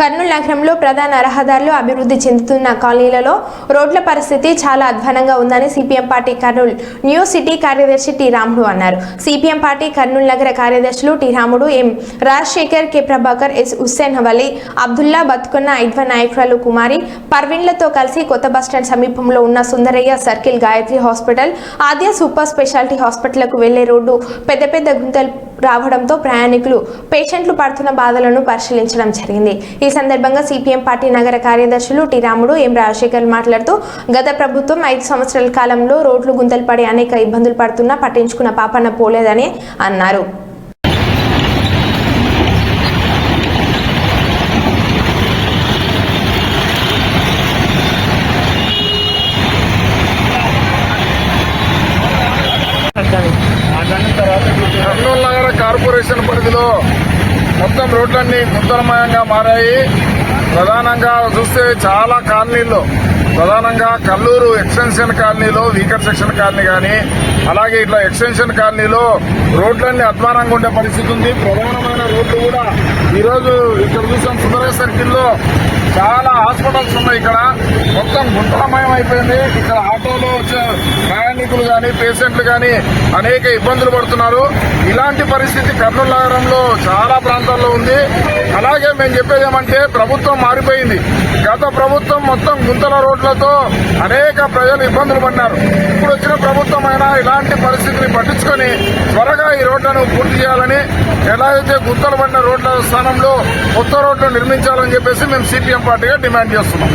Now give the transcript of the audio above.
కర్నూలు నగరంలో ప్రధాన రహదారులు అభివృద్ధి చెందుతున్న కాలనీలలో రోడ్ల పరిస్థితి చాలా అధ్వానంగా ఉందని CPM party Kurnool new city కార్యదర్శి టి రాముడు అన్నారు. సిపిఎం పార్టీ కర్నూలు నగర కార్యదర్శులు T Ramudu M Rajasekhar K Prabhakar S Hussain Havali Abdullah బతుకున్న ఐద్వ నాయకురాలు కుమారి పర్వీన్లతో కలిసి కొత్త బస్టాండ్ సమీపంలో ఉన్న Sundarayya circle Gayatri hospital Aadya super speciality హాస్పిటల్కు వెళ్ళే రోడ్డు పెద్ద పెద్ద గుంతలు రావడంతో ప్రయాణికులు పేషెంట్లు పడుతున్న బాధలను పరిశీలించడం జరిగింది. ఈ సందర్భంగా సిపిఎం పార్టీ నగర కార్యదర్శులు టి రాముడు ఎం రాజశేఖర్ మాట్లాడుతూ గత ప్రభుత్వం ఐదు సంవత్సరాల కాలంలో రోడ్లు గుంతలు పడి అనేక ఇబ్బందులు పడుతున్నా పట్టించుకున్న పాపన పోలేదని అన్నారు. కర్నూలు నగర కార్పొరేషన్ పరిధిలో మొత్తం రోడ్లన్నీ గుంతలమయంగా మారాయి. ప్రధానంగా చూస్తే చాలా కాలనీల్లో ప్రధానంగా కల్లూరు ఎక్స్టెన్షన్ కాలనీలో వీకర్ సెక్షన్ కాలనీ కానీ అలాగే ఇట్లా ఎక్స్టెన్షన్ కాలనీలో రోడ్లన్నీ అధ్వానంగా ఉండే పరిస్థితి ఉంది. ప్రధానమైన రోడ్లు కూడా ఈరోజు ఇక్కడ చూసాం సుందర సర్కిల్లో. చాలా హాస్పిటల్స్ ఉన్నాయి ఇక్కడ. మొత్తం గుంతలమయం అయిపోయింది. ఇక్కడ ఆటోలో వచ్చే కానీ పేషెంట్లు కానీ అనేక ఇబ్బందులు పడుతున్నారు. ఇలాంటి పరిస్థితి కర్నూలు నగరంలో చాలా ప్రాంతాల్లో ఉంది. అలాగే మేము చెప్పేది ఏమంటే ప్రభుత్వం మారిపోయింది. గత ప్రభుత్వం మొత్తం గుంతల రోడ్లతో అనేక ప్రజలు ఇబ్బందులు పడినారు. ఇప్పుడు వచ్చిన ప్రభుత్వం అయినా ఇలాంటి పరిస్థితిని పట్టించుకొని త్వరగా ఈ రోడ్లను పూర్తి చేయాలని ఎలా అయితే గుంతలు పడిన రోడ్ల స్థానంలో కొత్త రోడ్లు నిర్మించాలని చెప్పేసి మేము సిపిఎం పార్టీగా డిమాండ్ చేస్తున్నాం.